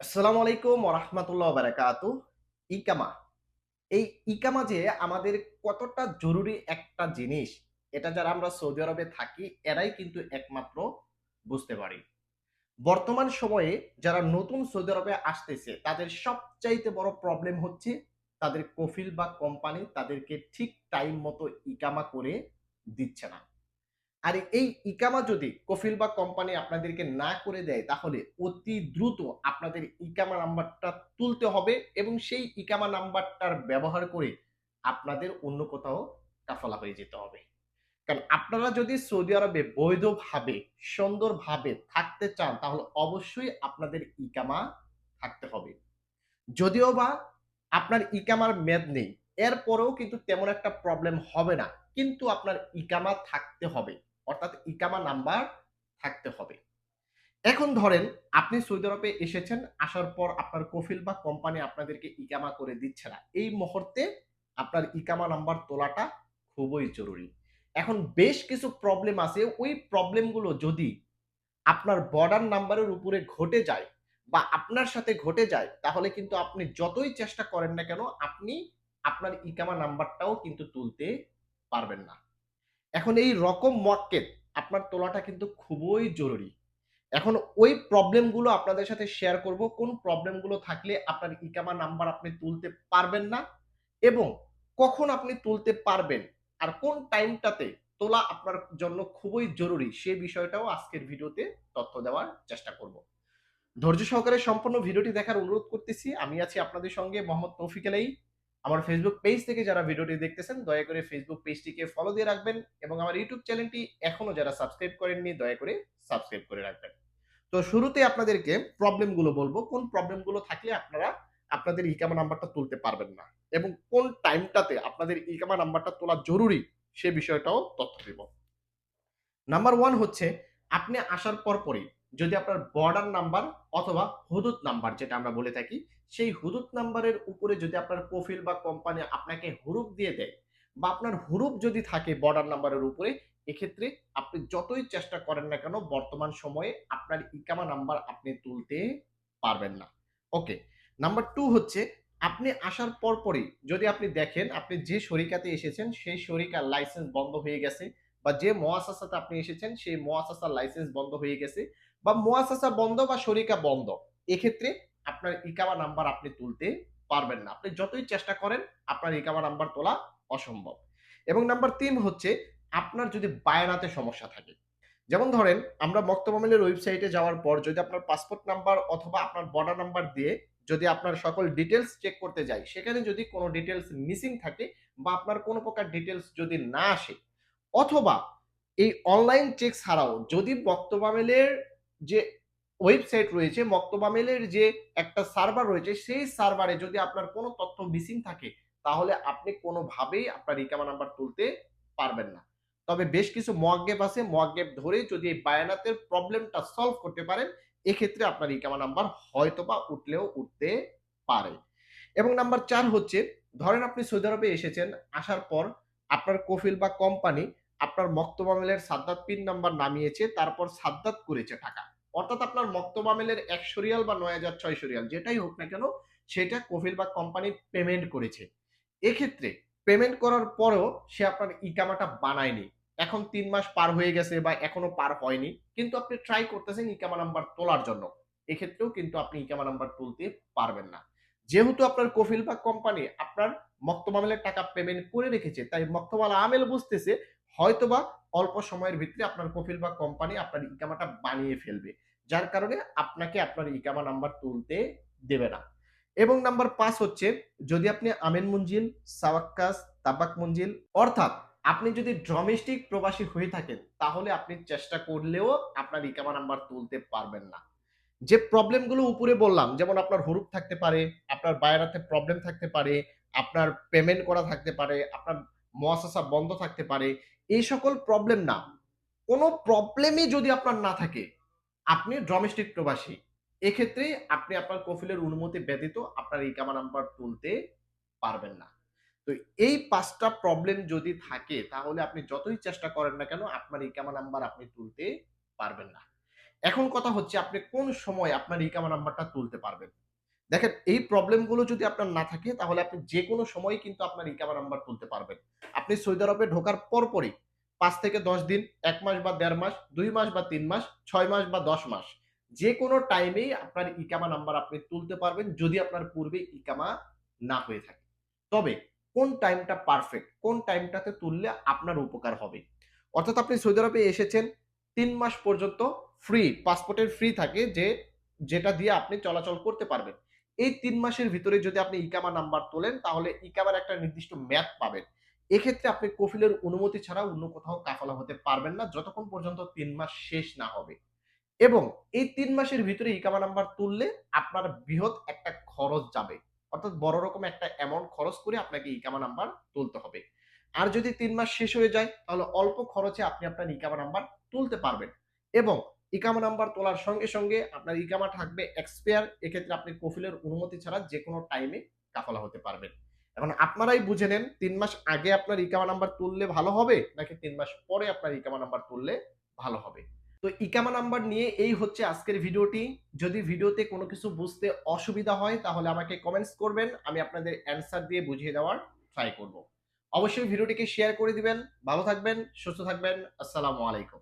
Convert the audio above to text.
আসসালামু আলাইকুম ওরহমতুল্লাহ বারাকাতু ইকামা। এই ইকামা যে আমাদের কতটা জরুরি একটা জিনিস, এটা যারা আমরা সৌদি আরবে থাকি, এরাই কিন্তু একমাত্র বুঝতে পারি। বর্তমান সময়ে যারা নতুন সৌদি আরবে আসতেছে, তাদের সবচাইতে বড় প্রবলেম হচ্ছে তাদের কফিল বা কোম্পানি তাদেরকে ঠিক টাইম মতো ইকামা করে দিচ্ছে না। আর এই ইকামা যদি কফিল বা কোম্পানি আপনাদেরকে না করে দেয়, তাহলে অতি দ্রুত আপনাদের ইকামা নাম্বারটা তুলতে হবে এবং সেই ইকামা নাম্বারটার ব্যবহার করে আপনাদের অন্য কোথাও কাফালা হয়ে যেতে হবে। কারণ আপনারা যদি সৌদি আরবে বৈধভাবে, সুন্দরভাবে থাকতে চান, তাহলে অবশ্যই আপনাদের ইকামা থাকতে হবে। যদিও বা আপনার ইকামার মেয়াদ নেই, এরপরেও কিন্তু তেমন একটা প্রবলেম হবে না, কিন্তু আপনার ইকামা থাকতে হবে। অর্থাৎ ইকামা নাম্বার থাকতে হবে। এখন ধরেন, আপনি সৌদি আরবে এসেছেন, আসার পর আপনার কফিল বা কোম্পানি আপনাদেরকে ইকামা করে দিচ্ছে না। এই মুহূর্তে আপনার ইকামা নাম্বার তোলাটা খুবই জরুরি। এখন বেশ কিছু প্রবলেম আছে। ওই প্রবলেমগুলো যদি আপনার বর্ডার নাম্বারের উপরে ঘটে যায় বা আপনার সাথে ঘটে যায়, তাহলে কিন্তু আপনি যতই চেষ্টা করেন না কেন, আপনি আপনার ইকামা নাম্বারটাও কিন্তু তুলতে পারবেন না। এখন এই রকম মোয়াক্কেত আপনার তোলাটা কিন্তু খুবই জরুরি। এখন ওই প্রবলেমগুলো আপনাদের সাথে শেয়ার করব, কোন প্রবলেমগুলো থাকলে আপনার ইকামা নাম্বার আপনি তুলতে পারবেন না এবং কখন আপনি তুলতে পারবেন আর কোন টাইমটাতে তোলা আপনার জন্য খুবই জরুরি সে বিষয়টাও আজকের ভিডিওতে তথ্য দেওয়ার চেষ্টা করব। ধৈর্য সহকারে সম্পূর্ণ ভিডিওটি দেখার অনুরোধ করতেছি। আমি আছি আপনাদের সঙ্গে মোহাম্মদ তৌফিক আলাই। আমার ফেসবুক পেজ থেকে যারা ভিডিওটি দেখতেছেন, দয়া করে ফেসবুক পেজটিকে ফলো দিয়ে রাখবেন এবং আমার ইউটিউব চ্যানেলটি এখনও যারা সাবস্ক্রাইব করেননি, দয়া করে সাবস্ক্রাইব করে রাখবেন। তো শুরুতে আপনাদেরকে প্রবলেমগুলো বলব। কোন প্রবলেমগুলো থাকলে আপনারা আপনাদের ইকামা নাম্বারটা তুলতে পারবেন না এবং কোন টাইমটাতে আপনাদের ইকামা নাম্বারটা তোলা জরুরি সে বিষয়টাও তথ্য দেব। নাম্বার ওয়ান হচ্ছে, আপনি আসার পর পরই যদি আপনার বর্ডার নাম্বার অথবা হুদুদ নাম্বার যেটা আমরা বলে থাকি, সেই হুদুদ নাম্বারের উপরে যদি আপনার প্রোফিল বা কোম্পানি আপনাকে হুরুপ দিয়ে দেয় বা আপনার হুরুপ যদি থাকে বর্ডার নাম্বারের উপরে, এক্ষেত্রে আপনি যতই চেষ্টা করেন না কেন, বর্তমান সময়ে আপনার ইকামা নাম্বার আপনি তুলতে পারবেন না। ওকে নাম্বার টু হচ্ছে আপনি আসার পর পরই যদি আপনি দেখেন আপনি যে শরিকাতে এসেছেন, সেই শরিকার লাইসেন্স বন্ধ হয়ে গেছে বা যে মোয়াসাসাতে আপনি এসেছেন, সেই মোয়াসাসার লাইসেন্স বন্ধ হয়ে গেছে। বা মোয়াসাসা বন্ধ বা শরিকা বন্ধ, এক্ষেত্রে আপনার ইকামা নাম্বার আপনি তুলতে পারবেন না। আপনি যতই চেষ্টা করেন, আপনার ইকামা নাম্বার তোলা অসম্ভব। এবং নাম্বার তিন হচ্ছে, আপনার যদি বায়ানাতে সমস্যা থাকে, যেমন ধরেন, আমরা মক্তবামিলের ওয়েবসাইটে যাওয়ার পর যদি আপনার পাসপোর্ট নাম্বার অথবা আপনার বর্ডার নাম্বার দিয়ে যদি আপনার সকল ডিটেলস চেক করতে যাই, সেখানে যদি কোনো ডিটেলস মিসিং থাকে বা আপনার কোনো প্রকার ডিটেলস যদি না আসে, অথবা এই অনলাইন চেক ছাড়াও যদি মক্তবামিলের যে ওয়েবসাইট রয়েছে মক্তবামিলের যে একটা সার্ভার রয়েছে, সেই সার্ভারে যদি আপনার কোনো তথ্য মিসিং থাকে, তাহলে আপনি কোনোভাবেই আপনার ইকামা নাম্বার তুলতে পারবেন না। তবে বেশ কিছু মোয়াগ্গেপ আছে মোয়াগ্গেপ ধরে যদি এই বায়ানাতের প্রবলেমটা সলভ করতে পারেন, এক্ষেত্রে আপনার ইকামা নাম্বার হয়তো বা উঠলেও উঠতে পারে। এবং নাম্বার চার হচ্ছে, ধরেন আপনি সৌদি আরবে এসেছেন, আসার পর আপনার কফিল বা কোম্পানি আপনার মক্তবামেলের সাদ্দাত পিন নাম্বার নামিয়েছে, তারপর সাদ্দাত করেছে টাকা। অর্থাৎ আপনার মক্তবামেলের একশো রিয়াল বা নয় হাজার ছয়শো রিয়াল, যেটাই হোক না কেন, সেটা কফিল বা কোম্পানি পেমেন্ট করেছে। এক্ষেত্রে পেমেন্ট করার পরেও সে আপনার ইকামাটা বানায়নি। এখন তিন মাস পার হয়ে গেছে বা এখনও পার হয়নি, কিন্তু আপনি ট্রাই করতেছেন ইকামা নাম্বার তোলার জন্য। এক্ষেত্রেও কিন্তু আপনি ইকামা নাম্বার তুলতে পারবেন না। যেহেতু আপনার কফিল বা কোম্পানি আপনার মক্তমামেলের টাকা পেমেন্ট করে রেখেছে, তাই মক্তমাল আমেল বুঝতেছে হয়তোবা অল্প সময়ের ভিতরে আপনার কফিল বা কোম্পানি আপনার ইকামাটা বানিয়ে ফেলবে। যার কারণে আপনাকে আপনার ইকামা নাম্বার তুলতে দেবে না। এবং নাম্বার পাঁচ হচ্ছে, যদি আপনি আমেন মঞ্জিল, সাওয়াক্কাস তাবাক মঞ্জিল, অর্থাৎ আপনি যদি ডোমেস্টিক প্রবাসী হয়ে থাকেন, তাহলে আপনি চেষ্টা করলেও আপনার ইকামা নাম্বার তুলতে পারবেন না। যে প্রবলেমগুলো উপরে বললাম, যেমন আপনার হরুপ থাকতে পারে, আপনার বায়রাতে প্রবলেম থাকতে পারে, আপনার পেমেন্ট করা থাকতে পারে, আপনার মহাসাসা বন্ধ থাকতে পারে, এই সকল প্রবলেম না। কোনো প্রবলেমই যদি আপনার না থাকে, আপনি ডোমেস্টিক প্রবাসী। এক্ষেত্রে আপনি আপনার কফিলের অনুমতি ব্যতীত আপনার এই কামা নাম্বার তুলতে পারবেন না। তো এই পাঁচটা প্রবলেম যদি থাকে, তাহলে আপনি যতই চেষ্টা করেন না কেন, আপনার ইকামা নাম্বার আপনি তুলতে পারবেন না। এখন কথা হচ্ছে, আপনি কোন সময় আপনার ইকামা নাম্বারটা তুলতে পারবেন। দেখেন এই প্রবলেমগুলো যদি আপনার না থাকে তাহলে আপনি যে কোনো সময় কিন্তু আপনার ইকামা নাম্বার তুলতে পারবেন। আপনি সৌদি আরবে ঢোকার পরপরই পাঁচ থেকে ১০ দিন, এক মাস বা দেড় মাস, দুই মাস বা তিন মাস, ছয় মাস বা ১০ মাস যে কোনো টাইমেই আপনার ইকামা নাম্বার আপনি তুলতে পারবেন যদি আপনার পূর্বে ইকামা না হয়ে থাকে। তবে কোন টাইমটা পারফেক্ট, কোন টাইমটাতে তুললে আপনার উপকার হবে। অর্থাৎ আপনি সৌদি আরবে এসেছেন তিন মাস পর্যন্ত ফ্রি, পাসপোর্টের ফ্রি থাকে যে যেটা দিয়ে আপনি চলাচল করতে পারবেন। এই তিন মাসের ভিতরে যদি আপনি ইকামা নাম্বার তোলেন, তাহলে ইকামার একটা নির্দিষ্ট মেয়াদ পাবেন। এক্ষেত্রে আপনি কফিলের অনুমতি ছাড়া অন্য কোথাও কাফালা হতে পারবেন না, যতক্ষণ পর্যন্ত তিন মাস শেষ না হবে। এবং এই তিন মাসের ভিতরে ইকামা নাম্বার তুললে আপনার বৃহৎ একটা খরচ যাবে। অর্থাৎ বড় রকম একটা অ্যামাউন্ট খরচ করে আপনাকে ইকামা নাম্বার তুলতে হবে। আর যদি তিন মাস শেষ হয়ে যায়, তাহলে অল্প খরচে আপনি আপনার ইকামা নাম্বার তুলতে পারবেন। এবং ইকামা নাম্বার তোলার সঙ্গে, সঙ্গে আপনার ইকামা থাকবে এক্সপায়ার এক্ষেত্রে আপনি কফিলের অনুমতি ছাড়া যেকোনো টাইমে কাফালা হতে পারবেন। এখন আপনারাই বুঝে নেন তিন মাস আগে আপনার ইকামা নাম্বার তুললে ভালো হবে নাকি তিন মাস পরে আপনার ইকামা নাম্বার তুললে ভালো হবে। তো ইকামা নাম্বার নিয়ে এই হচ্ছে আজকের ভিডিওটি। যদি ভিডিওতে কোনো কিছু বুঝতে অসুবিধা হয় তাহলে আমাকে কমেন্টস করবেন। আমি আপনাদের অ্যান্সার দিয়ে বুঝিয়ে দেওয়ার ট্রাই করব। অবশ্যই ভিডিওটিকে শেয়ার করে দিবেন। ভালো থাকবেন, সুস্থ থাকবেন। আসসালামু আলাইকুম।